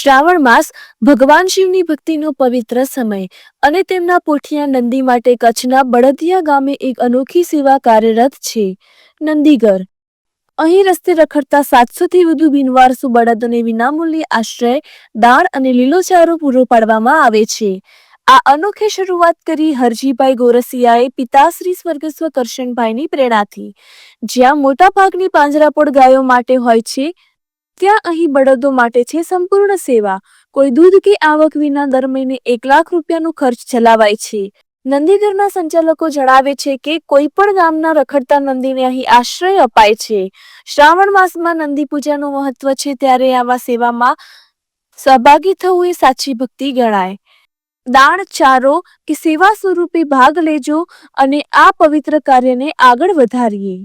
શ્રાવણ માસ ભગવાન શિવની ભક્તિનો પવિત્ર સમય અને તેમના પોઠિયા નંદી માટે કચ્છના બળદિયા ગામે એક અનોખી સેવા કાર્યરત છે. નંદીગર અહીં રસ્તે રખડતા સાતસોથી વધુ બિનવારસુ બળદોને વિનામૂલ્યે આશ્રય દાણ અને લીલોચારો પૂરો પાડવામાં આવે છે. આ અનોખી શરૂઆત કરી હરજીભાઈ ગોરસિયાએ પિતાશ્રી સ્વર્ગસ્વ કરશનભાઈની પ્રેરણાથી. જ્યાં મોટા ભાગની પાંજરાપોળ ગાયો માટે હોય છે ત્યાં અહીં બળદો માટે છે સંપૂર્ણ સેવા. કોઈ દૂધ કે આવક વિના દર મહિને એક લાખ રૂપિયાનો ખર્ચ ચલાવાય છે. નંદીગરના સંચાલકો જણાવે છે કે કોઈ પણ ગામના રખડતા નંદીને અહીં આશ્રય અપાય છે. શ્રાવણ માસમાં નંદી પૂજાનું મહત્વ છે ત્યારે આવા સેવામાં સહભાગી થવું એ સાચી ભક્તિ ગણાય. દાણ ચારો કે સેવા સ્વરૂપે ભાગ લેજો અને આ પવિત્ર કાર્યને આગળ વધારીએ.